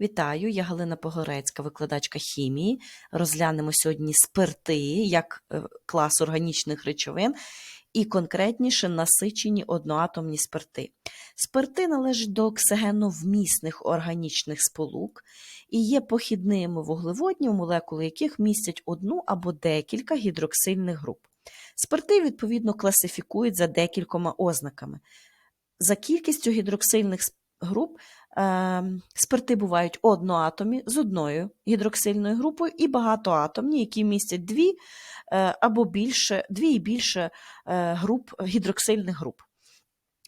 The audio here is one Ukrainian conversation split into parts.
Вітаю, я Галина Погорецька, викладачка хімії. Розглянемо сьогодні спирти як е, клас органічних речовин і конкретніше насичені одноатомні спирти. Спирти належать до оксигеновмісних органічних сполук і є похідними вуглеводні, молекули яких містять одну або декілька гідроксильних груп. Спирти, відповідно, класифікують за декількома ознаками. За кількістю гідроксильних груп спирти бувають одноатомі з одною гідроксильною групою і багатоатомні, які містять дві е, або більше, дві і більше е, груп гідроксильних груп.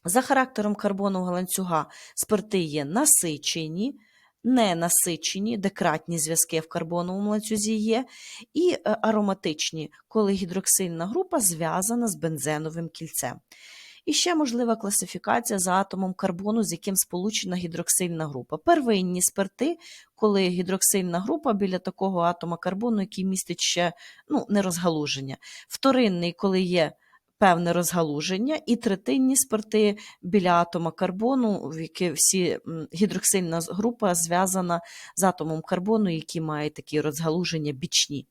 За характером карбонового ланцюга спирти є насичені, ненасичені, декратні зв'язки в карбоновому ланцюзі є, і е, ароматичні, коли гідроксильна група зв'язана з бензеновим кільцем. І ще можлива класифікація за атомом карбону, з яким сполучена гідроксильна група. Первинні спирти, коли гідроксильна група біля такого атома карбону, який містить ще ну, нерозгалуження. Вторинний, коли є певне розгалуження, і третинні спирти біля атома карбону, в які всі гідроксильна група зв'язана з атомом карбону, які мають такі розгалуження бічні.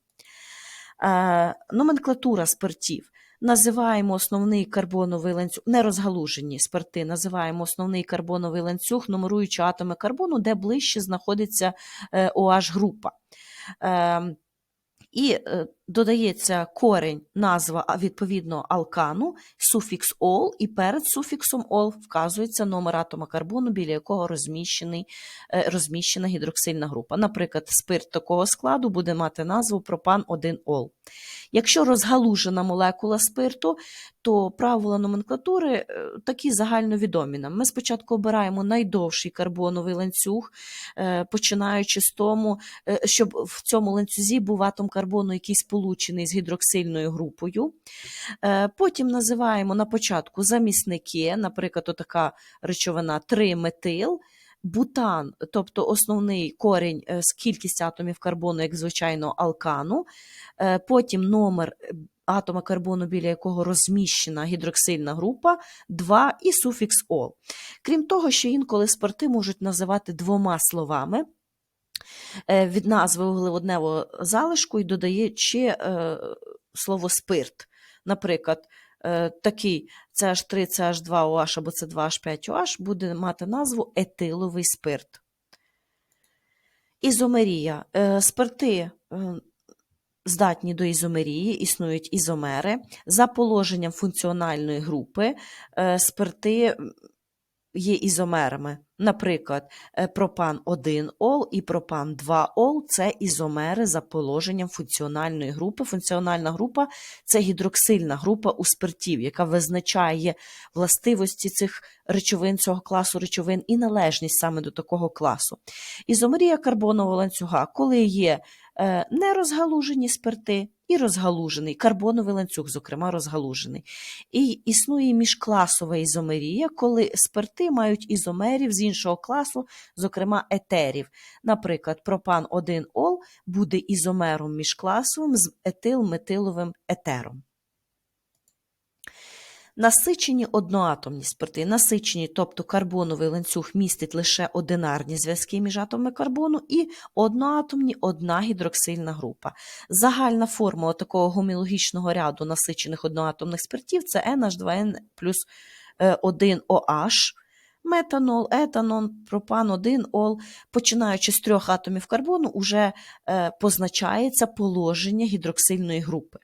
Е, номенклатура спиртів. Називаємо основний карбоновий ланцюг, нерозгалужені спирти, називаємо основний карбоновий ланцюг, нумеруючи атоми карбону, де ближче знаходиться е, OH-група. Е, і е, додається корень, назва відповідно алкану, суфікс ол, і перед суфіксом ол вказується номер атома карбону, біля якого розміщений, е, розміщена гідроксильна група. Наприклад, спирт такого складу буде мати назву пропан 1 ол. Якщо розгалужена молекула спирту, то правила номенклатури е, такі загальновідомі нам. Ми спочатку обираємо найдовший карбоновий ланцюг, е, починаючи з тому, е, щоб в цьому ланцюзі був атом карбону, який сполучений з гідроксильною групою. Потім називаємо на початку замісники, наприклад, така речовина 3-метил. Бутан, тобто основний корінь е, з кількість атомів карбону, як звичайно, алкану, Е, потім номер е, атома карбону, біля якого розміщена гідроксильна група, 2 і суфікс ол. Крім того, що інколи спирти можуть називати двома словами від назви вуглеводневого залишку і додаючи слово спирт. Наприклад, е, такий CH3, CH2OH або C2H5OH буде мати назву етиловий спирт. Ізомерія. Е, Спирти е, здатні до ізомерії, існують ізомери. За положенням функціональної групи спирти є ізомерами. Наприклад, е, пропан 1 ол і пропан 2 ол це ізомери за положенням функціональної групи. Функціональна група це гідроксильна група у спиртів, яка визначає властивості цих речовин, цього класу речовин і належність саме до такого класу. Ізомерія карбонового ланцюга, коли є е, нерозгалужені спирти і розгалужений, карбоновий ланцюг, зокрема, розгалужений. І існує міжкласова ізомерія, коли спирти мають ізомерів з іншого класу, зокрема етерів. Наприклад, пропан 1 ол буде ізомером міжкласовим з етил-метиловим етером. Насичені одноатомні спирти. Насичені, тобто карбоновий ланцюг містить лише одинарні зв'язки між атомами карбону і одноатомні одна гідроксильна група. Загальна формула такого гоміологічного ряду насичених одноатомних спиртів це NH2N плюс 1OH, метанол, етанол, пропан 1 ол, починаючи з трьох атомів карбону, уже е, позначається положення гідроксильної групи.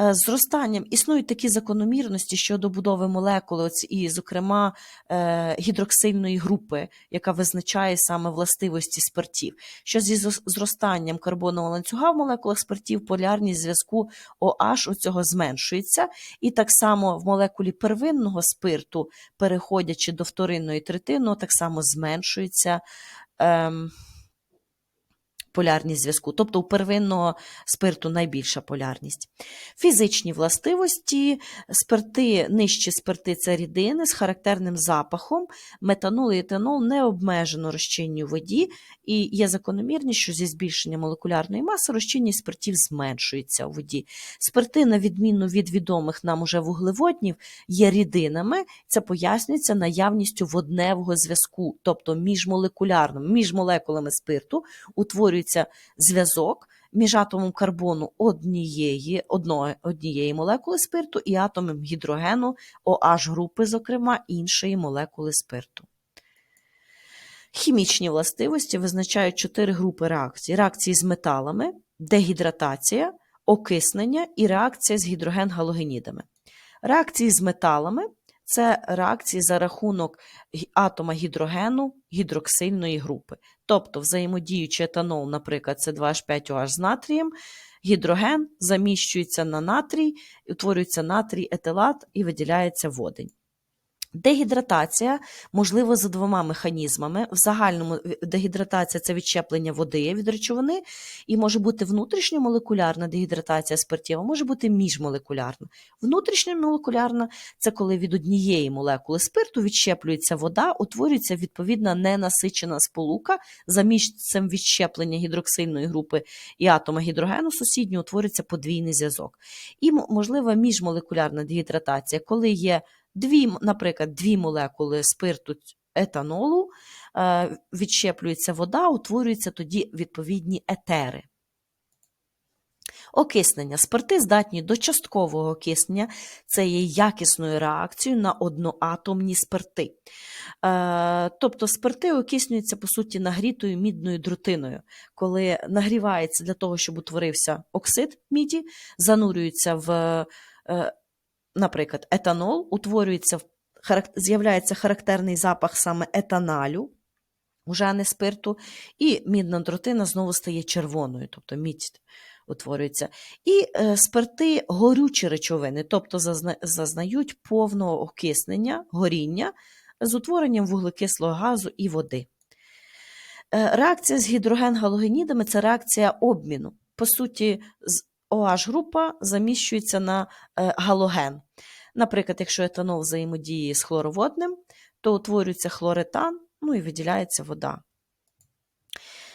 Е, зростанням існують такі закономірності щодо будови молекули, і, зокрема, е, гідроксильної групи, яка визначає саме властивості спиртів. Що зі зростанням карбонового ланцюга в молекулах спиртів полярність зв'язку OH у цього зменшується, і так само в молекулі первинного спирту, переходячи до вторинного і третинного, так само зменшується. Ем, полярність зв'язку, тобто у первинного спирту найбільша полярність. Фізичні властивості, спирти, нижчі спирти це рідини з характерним запахом, метанол і етанол не обмежено розчинні у воді, і є закономірність, що зі збільшенням молекулярної маси розчинність спиртів зменшується у воді. Спирти, на відміну від відомих нам уже вуглеводнів, є рідинами, це пояснюється наявністю водневого зв'язку, тобто міжмолекулярним, між молекулами спирту утворюється зв'язок між атомом карбону однієї, одної, однієї молекули спирту і атомом гідрогену OH групи, зокрема, іншої молекули спирту. Хімічні властивості визначають чотири групи реакцій: реакції з металами, дегідратація, окиснення і реакція з гідроген-галогенідами. Реакції з металами це реакції за рахунок атома гідрогену гідроксильної групи. Тобто взаємодіючи етанол, наприклад, це 2H5OH з натрієм, гідроген заміщується на натрій, утворюється натрій етилат і виділяється водень. Дегідратація можлива за двома механізмами. В загальному е, дегідратація це відщеплення води від речовини, і може бути внутрішньомолекулярна дегідратація спиртів, а може бути міжмолекулярна. Внутрішньомолекулярна це коли від однієї молекули спирту відщеплюється вода, утворюється відповідна ненасичена сполука. За місцем відщеплення гідроксильної групи і атома гідрогену сусідньо утворюється подвійний зв'язок. І можлива міжмолекулярна дегідратація, коли є дві, наприклад, дві молекули спирту етанолу, е, відщеплюється вода, утворюються тоді відповідні етери. Окиснення. Спирти здатні до часткового окиснення. Це є якісною реакцією на одноатомні спирти. Е, тобто спирти окиснюються, по суті, нагрітою мідною друтиною. Коли нагрівається для того, щоб утворився оксид міді, занурюється в, е, наприклад, етанол, утворюється, з'являється характерний запах саме етаналю, уже не спирту, і мідна дротина знову стає червоною, тобто мідь утворюється. І е, спирти горючі речовини, тобто зазна- зазнають повного окиснення, горіння з утворенням вуглекислого газу і води. Е, Реакція з гідроген-галогенідами це реакція обміну. По суті, з OH-група заміщується на е, галоген. Наприклад, якщо етанол взаємодіє з хлороводним, то утворюється хлоретан, ну і виділяється вода.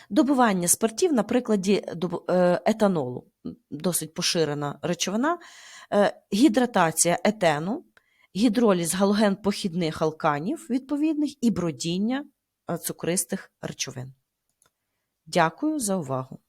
Добування спиртів на прикладі е, етанолу, досить поширена речовина, Е, гідратація етену, гідроліз галоген-похідних алканів відповідних і бродіння цукристих речовин. Дякую за увагу.